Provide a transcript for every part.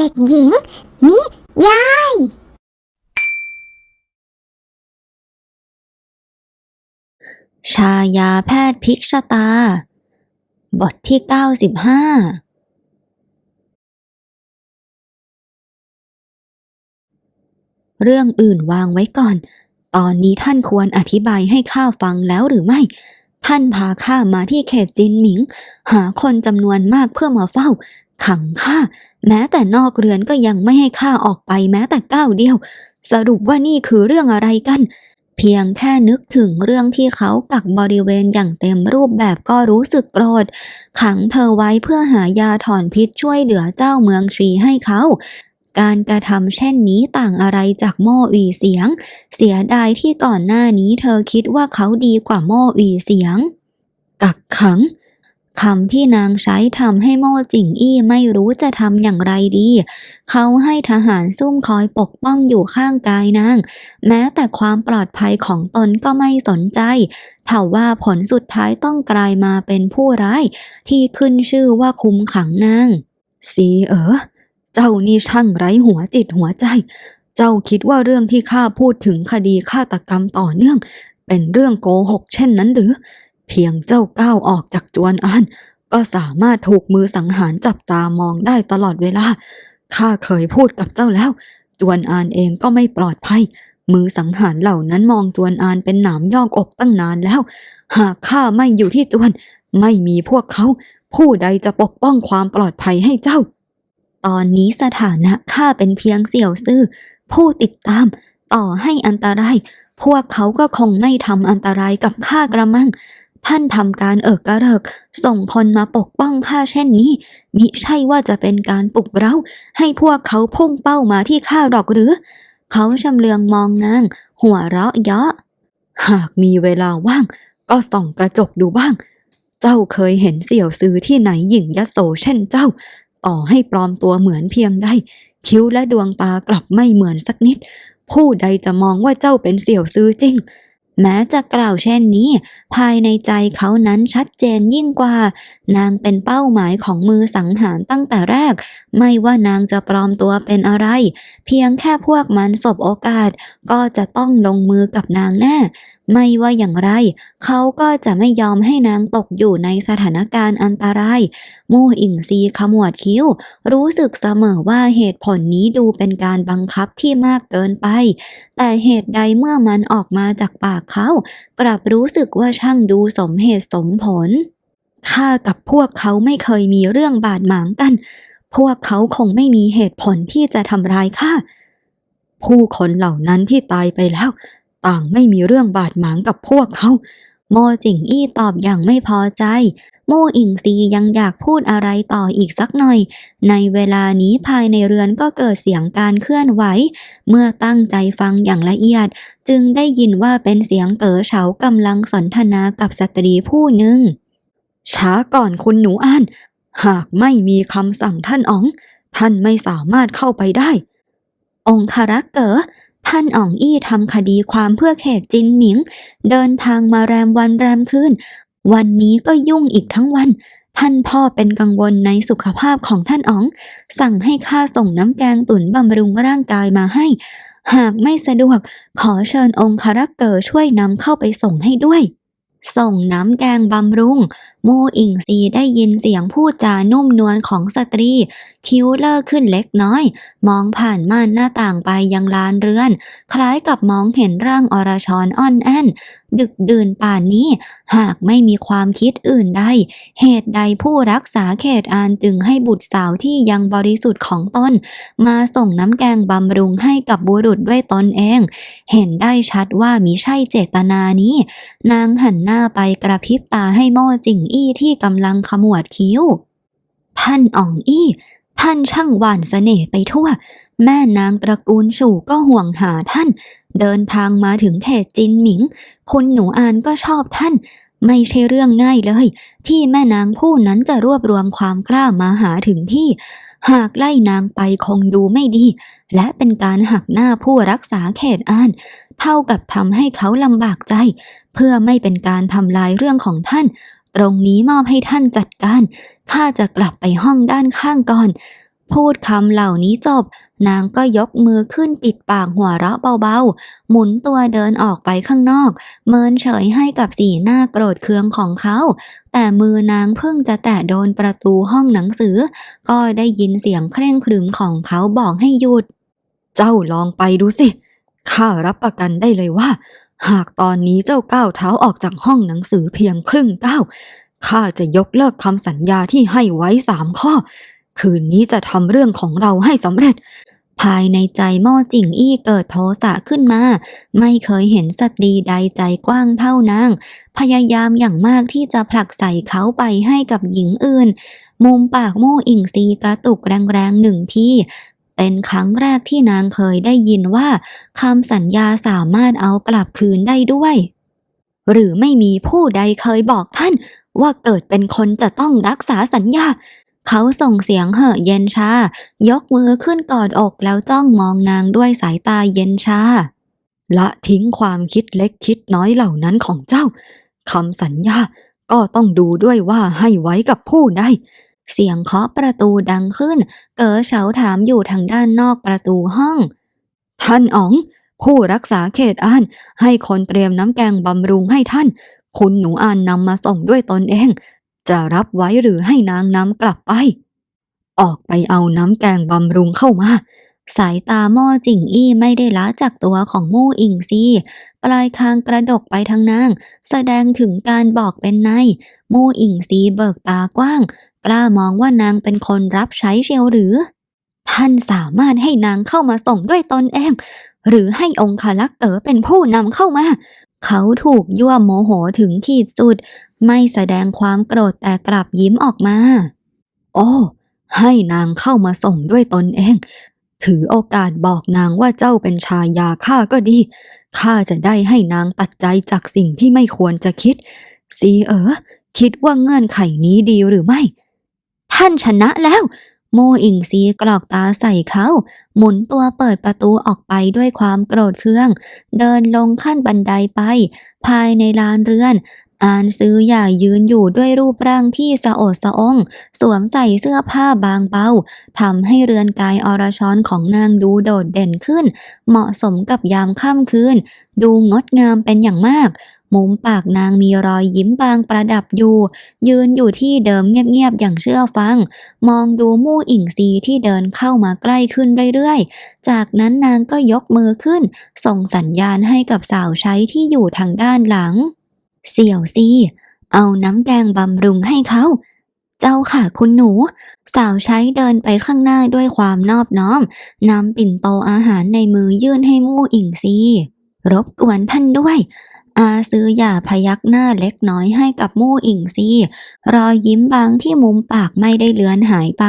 เด็กหญิง นิยาย ชายาแพทย์พิกชะตา บทที่ 95 เรื่องอื่นวางไว้ก่อน ตอนนี้ท่านควรอธิบายให้ข้าฟังแล้วหรือไม่ ท่านพาข้ามาที่เขตจินหมิง หาคนจำนวนมากเพื่อมาเฝ้า ขังข้าแม้แต่นอกเรือนก็ยังไม่ให้ข้าออกไปแม้แต่ก้าวเดียว สรุปว่านี่คือเรื่องอะไรกัน เพียงแค่นึกถึงเรื่องที่เขากักบริเวณอย่างเต็มรูปแบบก็รู้สึกโกรธ ขังเธอไว้เพื่อหายาถอนพิษช่วยเหลือเจ้าเมืองทรีให้เขา การกระทำเช่นนี้ต่างอะไรจากโม่อีเสียง เสียดายที่ก่อนหน้านี้เธอคิดว่าเขาดีกว่าโม่อีเสียง กักขัง คำที่นางใช้ทำให้โม่จิงอี้ไม่รู้จะทำอย่างไรดี เขาให้ทหารซุ่มคอยปกป้องอยู่ข้างกายนาง แม้แต่ความปลอดภัยของตนก็ไม่สนใจเท่าว่าผลสุดท้ายต้องกลายมาเป็นผู้ร้าย ที่ขึ้นชื่อว่าคุมขังนาง สีเอ๋อเจ้านี่ช่างไร้หัวจิตหัวใจ เจ้าคิดว่าเรื่องที่ข้าพูดถึงคดีฆาตกรรมต่อเนื่อง เป็นเรื่องโกหกเช่นนั้นหรือ เพียงเจ้าก้าวออกจากจวนอานก็สามารถถูกมือสังหารจับตามองได้ตลอดเวลา ข้าเคยพูดกับเจ้าแล้ว จวนอานเองก็ไม่ปลอดภัย มือสังหารเหล่านั้นมองจวนอานเป็นหนามยอกอกตั้งนานแล้ว หากข้าไม่อยู่ที่จวน ไม่มีพวกเขา ผู้ใดจะปกป้องความปลอดภัยให้เจ้า ตอนนี้สถานะข้าเป็นเพียงเสี่ยวซื่อ ผู้ติดตาม ต่อให้อันตรายพวกเขาก็คงไม่ทำอันตรายกับข้ากระมัง ท่านทำการเอิกกระเริก ส่งคนมาปกป้องข้าเช่นนี้ มิใช่ว่าจะเป็นการปลุกเร้า ให้พวกเขาพุ่งเป้ามาที่ข้าหรอกหรือ เขาชำเลืองมองนาง หัวเราะเยาะ หากมีเวลาว่าง ก็ส่องกระจกดูบ้าง เจ้าเคยเห็นเสี่ยวซื้อที่ไหนหญิงยโสเช่นเจ้า ต่อให้ปลอมตัวเหมือนเพียงใดคิ้วและดวงตากลับไม่เหมือนสักนิด ผู้ใดจะมองว่าเจ้าเป็นเสี่ยวซื้อจริง แม้จะกล่าวเช่นนี้ ภายในใจเขานั้นชัดเจนยิ่งกว่า นางเป็นเป้าหมายของมือสังหารตั้งแต่แรก ไม่ว่านางจะปลอมตัวเป็นอะไร เพียงแค่พวกมันสบโอกาส ก็จะต้องลงมือกับนางแน่ ไม่ว่าอย่างไร เขาก็จะไม่ยอมให้นางตกอยู่ในสถานการณ์อันตรายมู่อิงซีขมวดคิ้ว รู้สึกเสมอว่าเหตุผลนี้ดูเป็นการบังคับที่มากเกินไป แต่เหตุใดเมื่อมันออกมาจากปากเขากลับรู้สึกว่าช่างดูสมเหตุสมผล ข้ากับพวกเขาไม่เคยมีเรื่องบาดหมางกัน พวกเขาคงไม่มีเหตุผลที่จะทำร้ายข้า ผู้คนเหล่านั้นที่ตายไปแล้ว ต่างไม่มีเรื่องบาดหมางกับพวกเขา โมจิงอี้ตอบอย่างไม่พอใจ โมอิงซียังอยากพูดอะไรต่ออีกสักหน่อย ในเวลานี้ภายในเรือนก็เกิดเสียงการเคลื่อนไหว เมื่อตั้งใจฟังอย่างละเอียด จึงได้ยินว่าเป็นเสียงเต๋อเฉากำลังสนทนากับสตรีผู้หนึ่ง ช้าก่อนคุณหนูอ่าน หากไม่มีคำสั่งท่านอ๋อง ท่านไม่สามารถเข้าไปได้ องคารักเก๋อท่านอ๋องอี้ทำคดีความเพื่อเขตจินหมิง เดินทางมาแรมวันแรมคืน วันนี้ก็ยุ่งอีกทั้งวัน ท่านพ่อเป็นกังวลในสุขภาพของท่านอ๋อง สั่งให้ข้าส่งน้ำแกงตุ๋นบำรุงร่างกายมาให้ หากไม่สะดวกขอเชิญองคารักเก๋อช่วยนำเข้าไปส่งให้ด้วย ส่งน้ำแกงบำรุงโมอิงซีได้ยินเสียงพูดจานุ่มนวลของสตรี คิ้วเลิกขึ้นเล็กน้อย มองผ่านม่านหน้าต่างไปยังลานเรือน คล้ายกับมองเห็นร่างอรชรอ่อนแอนดึกดื่นป่านนี้ หากไม่มีความคิดอื่นใด เหตุใดผู้รักษาเขตอานจึงให้บุตรสาวที่ยังบริสุทธิ์ของตน มาส่งน้ำแกงบำรุงให้กับบุรุษด้วยตนเอง เห็นได้ชัดว่ามิใช่เจตนานี้ นางหันหน้าไปกระพริบตาให้โม่จิงอี้ที่กำลังขมวดคิ้ว ท่านอ่องอี้ ท่านช่างหวานเสน่ห์ไปทั่ว แม่นางตระกูลสู่ก็ห่วงหาท่าน เดินทางมาถึงเขตจินหมิง คุณหนูอานก็ชอบท่าน ไม่ใช่เรื่องง่ายเลย ที่แม่นางผู้นั้นจะรวบรวมความกล้ามาหาถึงที่ หากไล่นางไปคงดูไม่ดี และเป็นการหักหน้าผู้รักษาเขตอานเท่ากับทำให้เขาลำบากใจ เพื่อไม่เป็นการทำลายเรื่องของท่าน ตรงนี้มอบให้ท่านจัดการ ข้าจะกลับไปห้องด้านข้างก่อน พูดคำเหล่านี้จบ นางก็ยกมือขึ้นปิดปากหัวเราะเบาๆ หมุนตัวเดินออกไปข้างนอก เมินเฉยให้กับสีหน้าโกรธเคืองของเขา แต่มือนางเพิ่งจะแตะโดนประตูห้องหนังสือ ก็ได้ยินเสียงเคร่งครึมของเขาบอกให้หยุด เจ้าลองไปดูสิข้ารับประกันได้เลยว่า หากตอนนี้เจ้าก้าวเท้าออกจากห้องหนังสือเพียงครึ่งก้าวข้าจะยกเลิกคำสัญญาที่ให้ไว้สามข้อ คืนนี้จะทำเรื่องของเราให้สำเร็จ ภายในใจม่อจิงอี้เกิดโทสะขึ้นมา ไม่เคยเห็นสตรีใดใจกว้างเท่านาง พยายามอย่างมากที่จะผลักใส่เขาไปให้กับหญิงอื่น มุมปากโม่อิงซีกระตุกแรงๆหนึ่งที เป็นครั้งแรกที่นางเคยได้ยินว่าคำสัญญาสามารถเอากลับคืนได้ด้วย หรือไม่มีผู้ใดเคยบอกท่าน ว่าเกิดเป็นคนจะต้องรักษาสัญญา เขาส่งเสียงเห่อะเย็นชา ยกมือขึ้นกอดอกแล้วจ้องมองนางด้วยสายตาเย็นชา ละทิ้งความคิดเล็กคิดน้อยเหล่านั้นของเจ้าคำสัญญาก็ต้องดูด้วยว่าให้ไว้กับผู้ใด เสียงเคาะประตูดังขึ้น เก๋อเฉาถามอยู่ทางด้านนอกประตูห้อง ท่านอ๋อง ผู้รักษาเขตอ่าน ให้คนเตรียมน้ำแกงบำรุงให้ท่าน คุณหนูอ่านนำมาส่งด้วยตนเอง จะรับไว้หรือให้นางนำกลับไป ออกไปเอาน้ำแกงบำรุงเข้ามาสายตาหม้อจิ่งอี้ไม่ได้ละจากตัวของมู่อิงซีปลายคางกระดกไปทางนาง แสดงถึงการบอกเป็นใน มู่อิงซีเบิกตากว้าง กล้ามองว่านางเป็นคนรับใช้เชียวหรือ ท่านสามารถให้นางเข้ามาส่งด้วยตนเอง หรือให้องคลักษ์เต๋อเป็นผู้นำเข้ามา เขาถูกยั่วโมโหถึงขีดสุด ไม่แสดงความโกรธแต่กลับยิ้มออกมา โอ้ ให้นางเข้ามาส่งด้วยตนเอง ถือโอกาสบอกนางว่าเจ้าเป็นชายาข้าก็ดี ข้าจะได้ให้นางตัดใจจากสิ่งที่ไม่ควรจะคิดสีเอ๋อคิดว่าเงื่อนไขนี้ดีหรือไม่ ท่านชนะแล้ว โมอิงซีกรอกตาใส่เขา หมุนตัวเปิดประตูออกไปด้วยความโกรธเคือง เดินลงขั้นบันไดไป ภายในลานเรือนอานซื้ออย่ายืนอยู่ด้วยรูปร่างที่สะโอดสะอง สวมใส่เสื้อผ้าบางเบาทำให้เรือนกายอรชรของนางดูโดดเด่นขึ้น เหมาะสมกับยามค่ำคืน ดูงดงามเป็นอย่างมาก มุมปากนางมีรอยยิ้มบางประดับอยู่ ยืนอยู่ที่เดิมเงียบๆอย่างเชื่อฟัง มองดูมู่อิงซีที่เดินเข้ามาใกล้ขึ้นเรื่อยๆ จากนั้นนางก็ยกมือขึ้น ส่งสัญญาณให้กับสาวใช้ที่อยู่ทางด้านหลัง เสี่ยวซีเอาน้ำแกงบำรุงให้เขาเจ้าค่ะคุณหนู สาวใช้เดินไปข้างหน้าด้วยความนอบน้อมนำปิ่นโตอาหารในมือยื่นให้มู่อิงซีรบกวนท่านด้วย อาซื้ออย่าพยักหน้าเล็กน้อยให้กับมู่อิงซีรอยยิ้มบางที่มุมปากไม่ได้เลือนหายไป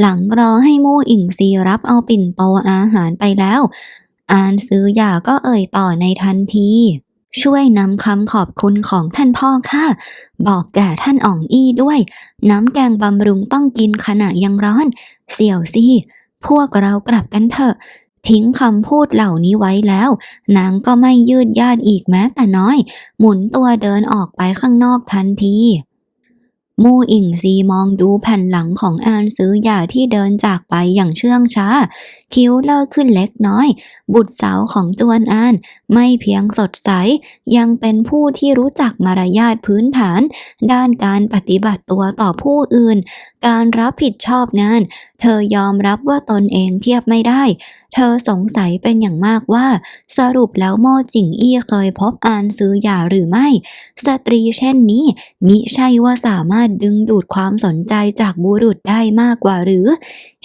หลังรอให้มู่อิงซีรับเอาปิ่นโตอาหารไปแล้ว อานซื้ออย่าก็เอ่ยต่อในทันทีช่วยนำคำขอบคุณของท่านพ่อค่ะ บอกแก่ท่านอ่องอี้ด้วย น้ำแกงบำรุงต้องกินขณะยังร้อน เสี่ยวซี่ พวกเรากลับกันเถอะ ทิ้งคำพูดเหล่านี้ไว้แล้ว นางก็ไม่ยืดยาดอีกแม้แต่น้อย หมุนตัวเดินออกไปข้างนอกทันทีมู่อิงซีมองดูแผ่นหลังของอานซื้อหย่าที่เดินจากไปอย่างเชื่องช้า คิ้วเลิกขึ้นเล็กน้อย บุตรสาวของจวนอาน ไม่เพียงสดใส ยังเป็นผู้ที่รู้จักมารยาทพื้นฐาน ด้านการปฏิบัติตัวต่อผู้อื่น การรับผิดชอบงาน เธอยอมรับว่าตนเองเทียบไม่ได้ เธอสงสัยเป็นอย่างมากว่า สรุปแล้วโม่จิงอี้เคยพบอานซื้อหย่าหรือไม่ สตรีเช่นนี้ มิใช่ว่าสามารถดึงดูดความสนใจจากบุรุษได้มากกว่าหรือ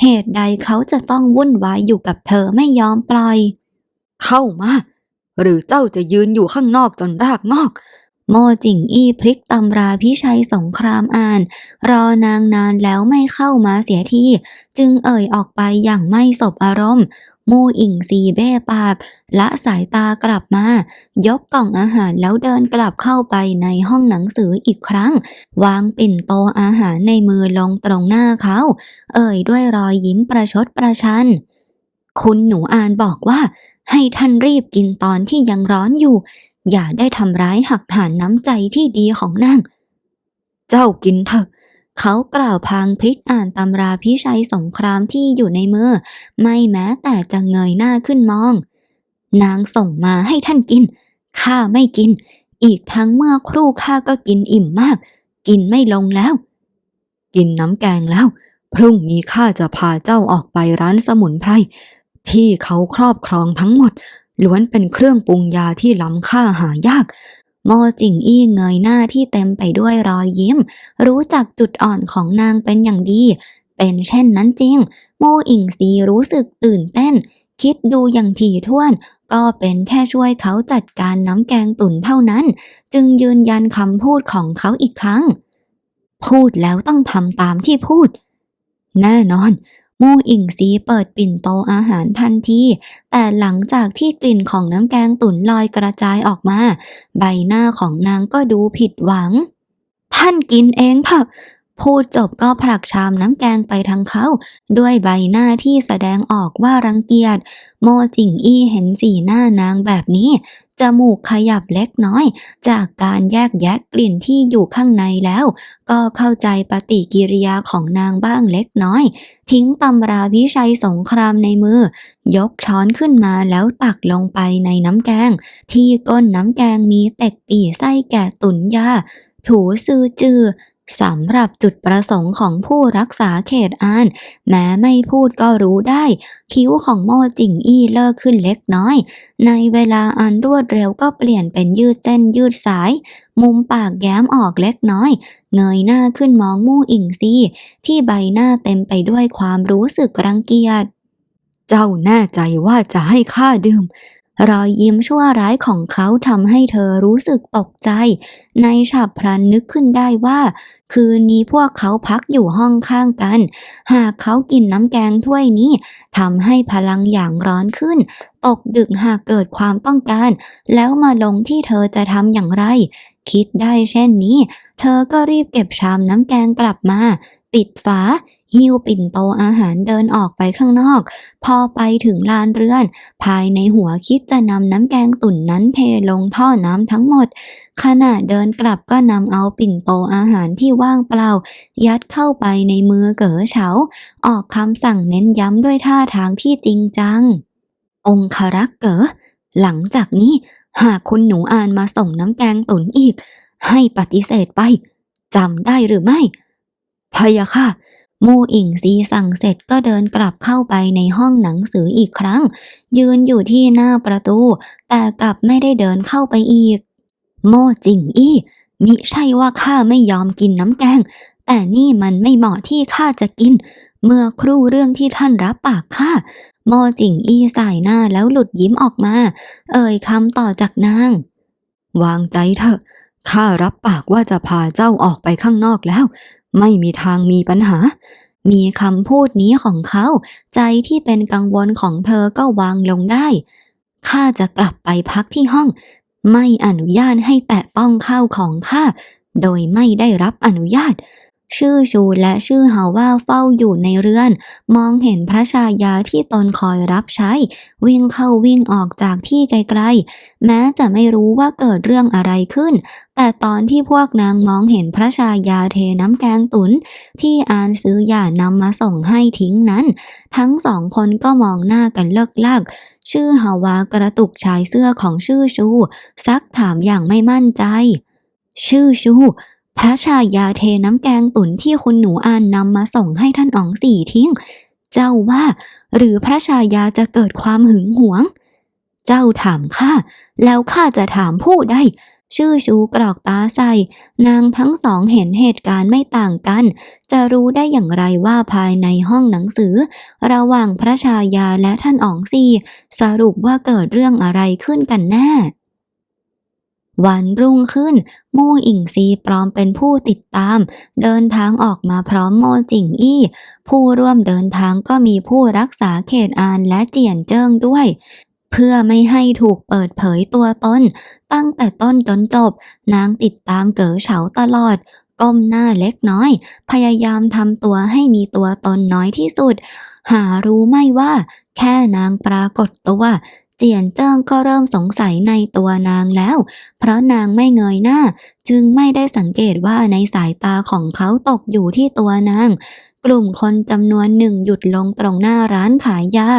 เหตุใดเขาจะต้องวุ่นวายอยู่กับเธอไม่ยอมปล่อย เข้ามา หรือเจ้าจะยืนอยู่ข้างนอกจนรากงอก โมจิงอี้พลิกตำราพิชัยสงครามอ่าน รอนางนานแล้วไม่เข้ามาเสียทีจึงเอ่ยออกไปอย่างไม่สบอารมณ์มูอิงซีเบ้ปาก ละสายตากลับมา ยกกล่องอาหารแล้วเดินกลับเข้าไปในห้องหนังสืออีกครั้ง วางปิ่นโตอาหารในมือลงตรงหน้าเขา เอ่ยด้วยรอยยิ้มประชดประชัน คุณหนูอานบอกว่า ให้ท่านรีบกินตอนที่ยังร้อนอยู่ อย่าได้ทำร้ายหักหานน้ำใจที่ดีของนาง เจ้ากินเถอะ เขากล่าวพางพลิกอ่านตำราพิชัยสงครามที่อยู่ในมือ ไม่แม้แต่จะเงยหน้าขึ้นมอง นางส่งมาให้ท่านกิน ข้าไม่กิน อีกทั้งเมื่อครู่ข้าก็กินอิ่มมาก กินไม่ลงแล้ว กินน้ำแกงแล้ว พรุ่งนี้ข้าจะพาเจ้าออกไปร้านสมุนไพรที่เขาครอบครองทั้งหมด ล้วนเป็นเครื่องปรุงยาที่ล้ำค่าหายากมอจิงอี้เงยหน้าที่เต็มไปด้วยรอยยิ้ม รู้จักจุดอ่อนของนางเป็นอย่างดี เป็นเช่นนั้นจริง โมอิงซีรู้สึกตื่นเต้น คิดดูอย่างถี่ถ้วน ก็เป็นแค่ช่วยเขาจัดการน้ำแกงตุ๋นเท่านั้น จึงยืนยันคำพูดของเขาอีกครั้ง พูดแล้วต้องทำตามที่พูด แน่นอน มู่อิงซีเปิดปิ่นโตอาหารทันที แต่หลังจากที่กลิ่นของน้ำแกงตุ๋นลอยกระจายออกมา ใบหน้าของนางก็ดูผิดหวัง ท่านกินเองเถอะ พูดจบก็ผลักชามน้ำแกงไปทางเขา ด้วยใบหน้าที่แสดงออกว่ารังเกียจ โมจิงอี้เห็นสีหน้านางแบบนี้ จมูกขยับเล็กน้อย จากการแยกแยะกลิ่นที่อยู่ข้างในแล้ว ก็เข้าใจปฏิกิริยาของนางบ้างเล็กน้อย ทิ้งตำราพิชัยสงครามในมือ ยกช้อนขึ้นมาแล้วตักลงไปในน้ำแกง ที่ก้นน้ำแกงมีเต็กปีไส้แก่ตุนยาถูซือจือ สำหรับจุดประสงค์ของผู้รักษาเขตอาน แม้ไม่พูดก็รู้ได้ คิ้วของโมจิงอี้เลิกขึ้นเล็กน้อย ในเวลาอันรวดเร็วก็เปลี่ยนเป็นยืดเส้นยืดสาย มุมปากแย้มออกเล็กน้อย เงยหน้าขึ้นมองมู่อิงซีที่ใบหน้าเต็มไปด้วยความรู้สึกรังเกียจ เจ้าแน่ใจว่าจะให้ข้าดื่ม รอยยิ้มชั่วร้ายของเขาทำให้เธอรู้สึกตกใจ ในฉับพลันนึกขึ้นได้ว่า คืนนี้พวกเขาพักอยู่ห้องข้างกัน หากเขากินน้ำแกงถ้วยนี้ทำให้พลังอย่างร้อนขึ้น ตกดึกหากเกิดความต้องการ แล้วมาลงที่เธอจะทำอย่างไร คิดได้เช่นนี้ เธอก็รีบเก็บชามน้ำแกงกลับมา ปิดฝา หิ้วปิ่นโตอาหารเดินออกไปข้างนอก พอไปถึงลานเรือน ภายในหัวคิดจะนำน้ำแกงตุ่นนั้นเทลงท่อน้ำทั้งหมด ขณะเดินกลับก็นำเอาปิ่นโตอาหารที่ว่างเปล่า ยัดเข้าไปในมือเก๋อเฉา ออกคำสั่งเน้นย้ำด้วยท่าทางที่จริงจัง องครักษ์เก๋อหลังจากนี้หากคุณหนูอานมาส่งน้ำแกงตุ๋นอีก ให้ปฏิเสธไปจำได้หรือไม่พะยะค่ะ มอิงซีสั่งเสร็จก็เดินกลับเข้าไปในห้องหนังสืออีกครั้ง ยืนอยู่ที่หน้าประตู แต่กลับไม่ได้เดินเข้าไปอีก โมจิงอี้มิใช่ว่าข้าไม่ยอมกินน้ำแกง แต่นี่มันไม่เหมาะที่ข้าจะกิน เมื่อครู่เรื่องที่ท่านรับปากข้าโมจิงอี้สายหน้าแล้วหลุดยิ้มออกมา เอ่ยคำต่อจากนาง วางใจเถอะข้ารับปากว่าจะพาเจ้าออกไปข้างนอกแล้ว ไม่มีทางมีปัญหา มีคำพูดนี้ของเขา ใจที่เป็นกังวลของเธอก็วางลงได้ ข้าจะกลับไปพักที่ห้อง ไม่อนุญาตให้แตะต้องข้าวของข้า โดยไม่ได้รับอนุญาต ชื่อชูและชื่อหาว่าเฝ้าอยู่ในเรือน มองเห็นพระชายาที่ตนคอยรับใช้ วิ่งเข้าวิ่งออกจากที่ไกลๆ แม้จะไม่รู้ว่าเกิดเรื่องอะไรขึ้น แต่ตอนที่พวกนางมองเห็นพระชายาเทน้ำแกงตุน ที่อานซื้อย่านำมาส่งให้ทิ้งนั้น ทั้งสองคนก็มองหน้ากันเลิกลากชื่อฮาวากระตุกชายเสื้อของชื่อชู ซักถามอย่างไม่มั่นใจ ชื่อชู พระชายาเทน้ำแกงตุ๋นที่คุณหนูอานนำมาส่งให้ท่านอ๋องสี่ทิ้ง เจ้าว่า หรือพระชายาจะเกิดความหึงหวง เจ้าถามข้าแล้วข้าจะถามผู้ใดชื่อชูกรอกตาใส่ นางทั้งสองเห็นเหตุการณ์ไม่ต่างกัน จะรู้ได้อย่างไรว่าภายในห้องหนังสือ ระหว่างพระชายาและท่านอ๋องซีสรุปว่าเกิดเรื่องอะไรขึ้นกันแน่ วันรุ่งขึ้น มู่อิงซีปลอมเป็นผู้ติดตาม เดินทางออกมาพร้อมโมจิงอี้ ผู้ร่วมเดินทางก็มีผู้รักษาเขตอานและเจียนเจิ้งด้วยเพื่อไม่ให้ถูกเปิดเผยตัวตนตั้งแต่ต้นจนจบ นางติดตามเก๋อเฉาตลอด ก้มหน้าเล็กน้อย พยายามทำตัวให้มีตัวตนน้อยที่สุด หารู้ไม่ว่า แค่นางปรากฏตัว เจียนเจิ้งก็เริ่มสงสัยในตัวนางแล้ว เพราะนางไม่เงยหน้า จึงไม่ได้สังเกตว่าในสายตาของเขาตกอยู่ที่ตัวนาง กลุ่มคนจำนวนหนึ่งหยุดลงตรงหน้าร้านขายยา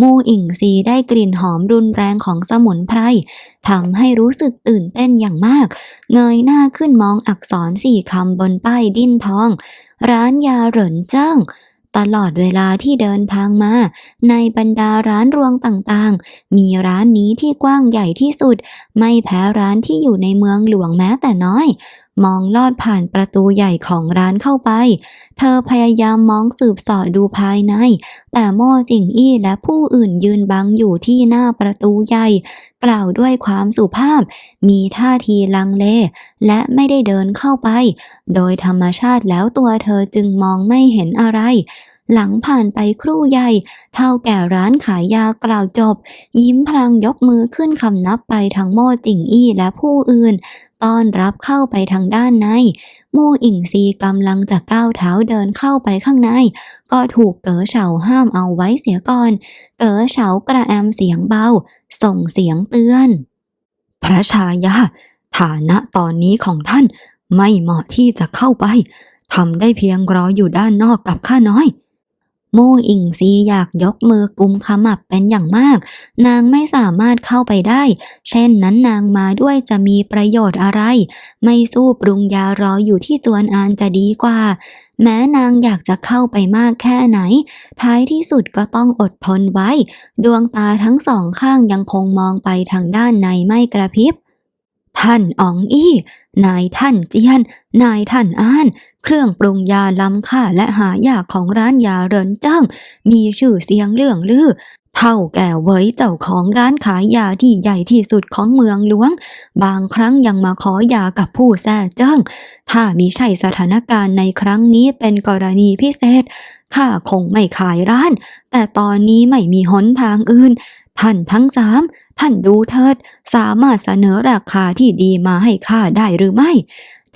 มูอิงซีได้กลิ่นหอมรุนแรงของสมุนไพรทำให้รู้สึกตื่นเต้นอย่างมาก เงยหน้าขึ้นมองอักษรสี่คำบนป้ายดิ้นทอง ร้านยาเหรินเจิ้ง ตลอดเวลาที่เดินทางมา ในบรรดาร้านรวงต่างๆ มีร้านนี้ที่กว้างใหญ่ที่สุด ไม่แพ้ร้านที่อยู่ในเมืองหลวงแม้แต่น้อย มองลอดผ่านประตูใหญ่ของร้านเข้าไป เธอพยายามมองสืบสอดดูภายใน แต่ม่จิงอี้และผู้อื่นยืนบังอยู่ที่หน้าประตูใหญ่ กล่าวด้วยความสุภาพ มีท่าทีลังเล และไม่ได้เดินเข้าไป โดยธรรมชาติแล้วตัวเธอจึงมองไม่เห็นอะไรหลังผ่านไปครู่ใหญ่ เท่าแก่ร้านขายยากล่าวจบ ยิ้มพลางยกมือขึ้นคำนับไปทางโม่ติ่งอี้และผู้อื่น ต้อนรับเข้าไปทางด้านใน มู่อิงซีกำลังจะก้าวเท้าเดินเข้าไปข้างใน ก็ถูกเก๋อเฉาห้ามเอาไว้เสียก่อน เก๋อเฉากระแอมเสียงเบา ส่งเสียงเตือน พระชายา ฐานะตอนนี้ของท่านไม่เหมาะที่จะเข้าไปทำได้เพียงรออยู่ด้านนอกกับข้าน้อย มอิงซีอยากยกมือกุมขมับเป็นอย่างมาก นางไม่สามารถเข้าไปได้ เช่นนั้นนางมาด้วยจะมีประโยชน์อะไร ไม่สู้ปรุงยารออยู่ที่จวนอานจะดีกว่า แม้นางอยากจะเข้าไปมากแค่ไหน ท้ายที่สุดก็ต้องอดทนไว้ ดวงตาทั้งสองข้างยังคงมองไปทางด้านในไม่กระพริบ ท่านอ๋องอี้ นายท่านเจียน นายท่านอ้าน เครื่องปรุงยาล้ำค่าและหายากของร้านยาเรินเจิ้งมีชื่อเสียงเรื่องลือ เท่าแก่เว้ยเจ้าของร้านขายยาที่ใหญ่ที่สุดของเมืองหลวง บางครั้งยังมาขอยากับผู้แท้เจิ้ง ถ้ามิใช่สถานการณ์ในครั้งนี้เป็นกรณีพิเศษ ข้าคงไม่ขายร้าน แต่ตอนนี้ไม่มีหนทางอื่น ท่านทั้งสาม ท่านดูเถิด สามารถเสนอราคาที่ดีมาให้ข้าได้หรือไม่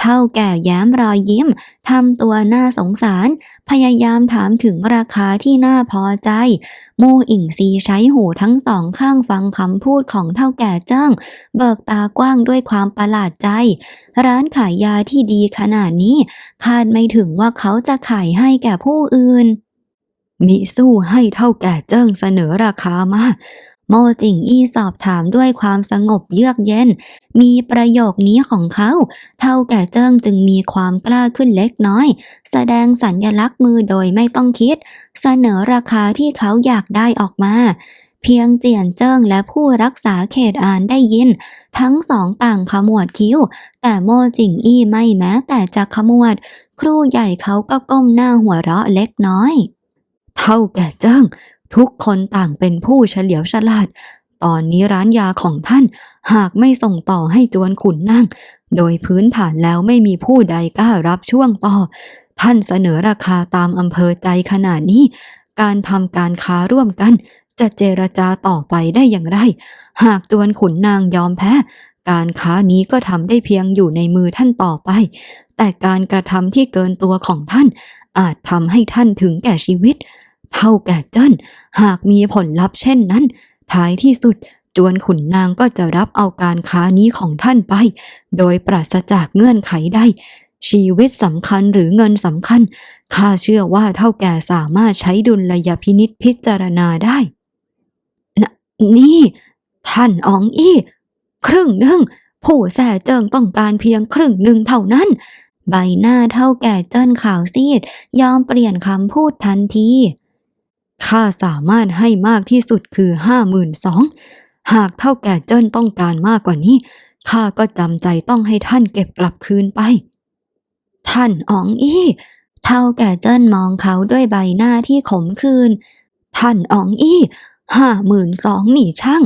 เท่าแก่แย้มรอยยิ้มทำตัวน่าสงสาร พยายามถามถึงราคาที่น่าพอใจโมอิงซีใช้หูทั้งสองข้างฟังคำพูดของเท่าแก่เจิ้ง เบิกตากว้างด้วยความประหลาดใจ ร้านขายยาที่ดีขนาดนี้ คาดไม่ถึงว่าเขาจะขายให้แก่ผู้อื่นมิสู้ให้เท่าแก่เจิ้งเสนอราคามา โมจิงอี้สอบถามด้วยความสงบเยือกเย็น มีประโยคนี้ของเขา เท่าแก่เจิ้งจึงมีความกล้าขึ้นเล็กน้อย แสดงสัญญลักษณ์มือโดยไม่ต้องคิด เสนอราคาที่เขาอยากได้ออกมา เพียงเจียนเจิ้งและผู้รักษาเขตอ่านได้ยิน ทั้งสองต่างขมวดคิ้ว แต่โมจิงอี้ไม่แม้แต่จะขมวด ครูใหญ่เขาก็ก้มหน้าหัวเราะเล็กน้อย เท่าแก่เจิ้ง ทุกคนต่างเป็นผู้เฉลียวฉลาด ตอนนี้ร้านยาของท่าน หากไม่ส่งต่อให้จวนขุนนั่ง โดยพื้นฐานแล้วไม่มีผู้ใดกล้ารับช่วงต่อ ท่านเสนอราคาตามอำเภอใจขนาดนี้ การทำการค้าร่วมกัน จะเจรจาต่อไปได้อย่างไร หากจวนขุนนางยอมแพ้ การค้านี้ก็ทำได้เพียงอยู่ในมือท่านต่อไป แต่การกระทำที่เกินตัวของท่าน อาจทำให้ท่านถึงแก่ชีวิต เท่าแก่เจิ้นหากมีผลลัพธ์เช่นนั้น ท้ายที่สุดจวนขุนนางก็จะรับเอาการค้านี้ของท่านไป โดยปราศจากเงื่อนไขใดชีวิตสำคัญหรือเงินสำคัญ ข้าเชื่อว่าเท่าแก่สามารถใช้ดุลยพินิษพิจารณาได้นนี่ ท่านอองอี้ ครึ่งหนึ่ง ผู้แส่เจิงต้องการเพียงครึ่งหนึ่งเท่านั้น ใบหน้าเท่าแก่เจิ้นขาวซีด ยอมเปลี่ยนคำพูดทันที ข้าสามารถให้มากที่สุดคือห้าหมื่นสองหากเท่าแก่เจิ้นต้องการมากกว่านี้ข้าก็จำใจต้องให้ท่านเก็บกลับคืนไป ท่านอ๋องอี้ เท่าแก่เจิ้นมองเขาด้วยใบหน้าที่ขมขื่นท่านอ๋องอี้ห้าหมื่นสองหนี่ช่าง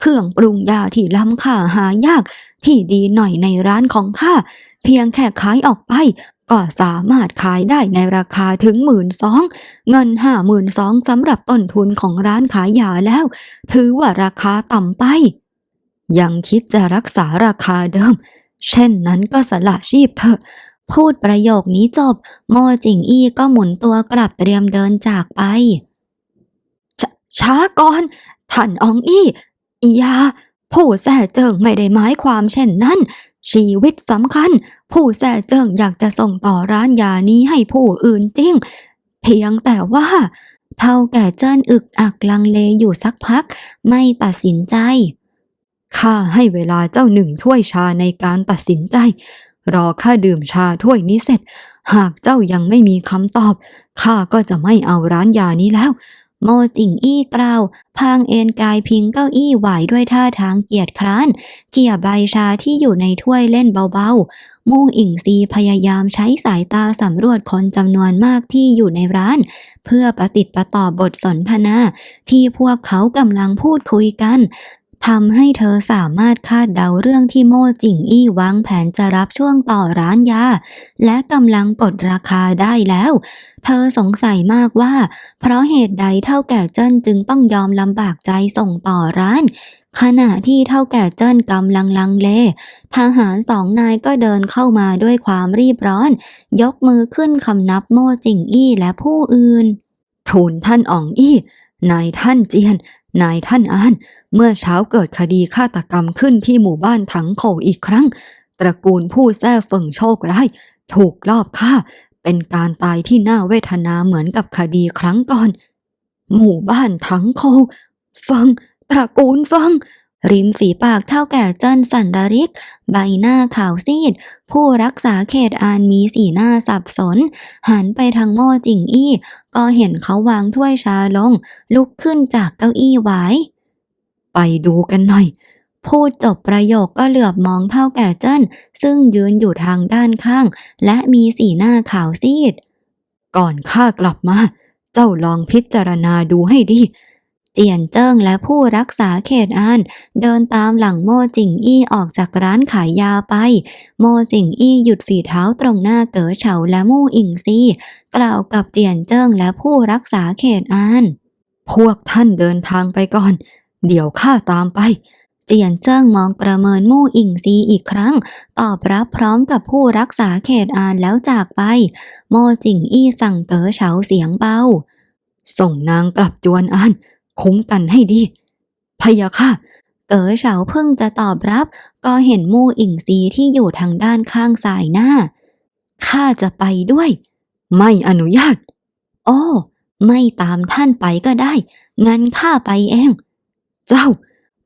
เครื่องปรุงยาที่ล้ำค่าหายาก ที่ดีหน่อยในร้านของข้าเพียงแค่ขายออกไป ก็สามารถขายได้ในราคาถึงหมื่นสองเงินห้าหมื่นสองสำหรับต้นทุนของร้านขายยาแล้ว ถือว่าราคาต่ำไป ยังคิดจะรักษาราคาเดิม เช่นนั้นก็สละชีพเถอะ พูดประโยคนี้จบ โมจิงอี้ก็หมุนตัวกลับเตรียมเดินจากไปชช้าก่อนท่านอองอี้อย่าผู้แส่เจิงไม่ได้หมายความเช่นนั้น ชีวิตสำคัญ ผู้แส่เจิงอยากจะส่งต่อร้านยานี้ให้ผู้อื่นจริง เพียงแต่ว่าเท่าแก่เจิ้นอึกอักลังเลอยู่สักพัก ไม่ตัดสินใจ ข้าให้เวลาเจ้าหนึ่งถ้วยชาในการตัดสินใจ รอข้าดื่มชาถ้วยนี้เสร็จ หากเจ้ายังไม่มีคำตอบ ข้าก็จะไม่เอาร้านยานี้แล้ว โมจิงอี้กล่าว พางเอนกายพิงเก้าอี้ไหวด้วยท่าทางเกียจคร้าน เกี่ยใบชาที่อยู่ในถ้วยเล่นเบาๆ มู่อิงซีพยายามใช้สายตาสำรวจคนจำนวนมากที่อยู่ในร้าน เพื่อประติดประต่อบทสนทนา ที่พวกเขากำลังพูดคุยกัน ทำให้เธอสามารถคาดเดาเรื่องที่โม่จิงอี้วางแผนจะรับช่วงต่อร้านยา และกำลังกดราคาได้แล้ว เธอสงสัยมากว่า เพราะเหตุใดเท่าแก่เจิ้นจึงต้องยอมลำบากใจส่งต่อร้าน ขณะที่เท่าแก่เจิ้นกำลังลังเล ทหารสองนายก็เดินเข้ามาด้วยความรีบร้อน ยกมือขึ้นคำนับโม่จิงอี้และผู้อื่นทูลท่านอ่องอี้นายท่านเจียนนายท่านอาน เมื่อเช้าเกิดคดีฆาตกรรมขึ้นที่หมู่บ้านถังโขอีกครั้ง ตระกูลผู้แท้เฟิงโชคร้ายถูกลอบฆ่า เป็นการตายที่น่าเวทนาเหมือนกับคดีครั้งก่อน หมู่บ้านถังโคเฟิงตระกูลเฟิง ริมฝีปากเท่าแก่เจิ้นสันดาริก ใบหน้าขาวซีด ผู้รักษาเขตอานมีสีหน้าสับสน หันไปทางโม่จิงอี้ ก็เห็นเขาวางถ้วยชาลง ลุกขึ้นจากเก้าอี้ไหวไปดูกันหน่อย พูดจบประโยคก็เหลือบมองเท่าแก่เจิ้น ซึ่งยืนอยู่ทางด้านข้าง และมีสีหน้าขาวซีด ก่อนข้ากลับมา เจ้าลองพิจารณาดูให้ดี เจียนเจิ้งและผู้รักษาเขตอานเดินตามหลังโมจิงอี้ออกจากร้านขายยาไป โมจิงอี้หยุดฝีเท้าตรงหน้าเก๋อเฉาและมู่อิงซีกล่าวกับเตียนเจิ้งและผู้รักษาเขตอานพวกท่านเดินทางไปก่อน เดี๋ยวข้าตามไปเตียนเจิ้งมองประเมินมู่อิงซีอีกครั้ง ตอบรับพร้อมกับผู้รักษาเขตอานแล้วจากไป โมจิงอี้สั่งเต๋อเฉาเสียงเบาส่งนางกลับจวนอาน คุ้มกันให้ดีพยาค่ะ เก๋อเฉาเพิ่งจะตอบรับ ก็เห็นมู่อิงซีที่อยู่ทางด้านข้างสายหน้า ข้าจะไปด้วย ไม่อนุญาต โอ้ ไม่ตามท่านไปก็ได้ งั้นข้าไปเอง เจ้า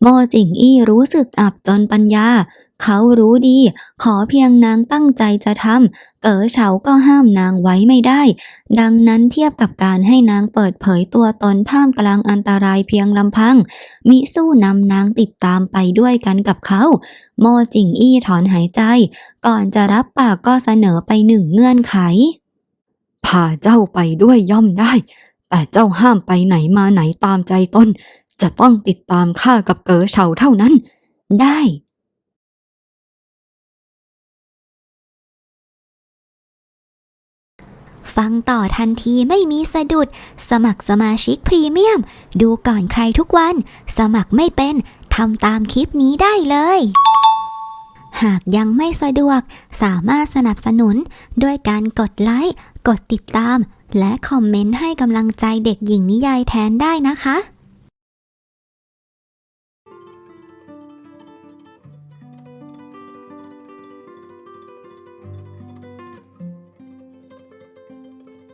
โมจิงอี้รู้สึกอับจนปัญญา เขารู้ดี ขอเพียงนางตั้งใจจะทำเก๋อเฉาก็ห้ามนางไว้ไม่ได้ ดังนั้นเทียบกับการให้นางเปิดเผยตัวตนท่ามกลางอันตรายเพียงลำพัง มิสู้นำนางติดตามไปด้วยกันกับเขา โมจิงอี้ถอนหายใจ ก่อนจะรับปากก็เสนอไปหนึ่งเงื่อนไขพาเจ้าไปด้วยย่อมได้ แต่เจ้าห้ามไปไหนมาไหนตามใจตน จะต้องติดตามข้ากับเก๋อเฉาเท่านั้น ได้ ฟังต่อทันทีไม่มีสะดุด สมัครสมาชิกพรีเมียม ดูก่อนใครทุกวัน สมัครไม่เป็นทำตามคลิปนี้ได้เลย หากยังไม่สะดวก สามารถสนับสนุนด้วยการกดไลค์ กดติดตาม และคอมเมนต์ให้กำลังใจเด็กหญิงนิยายแทนได้นะคะ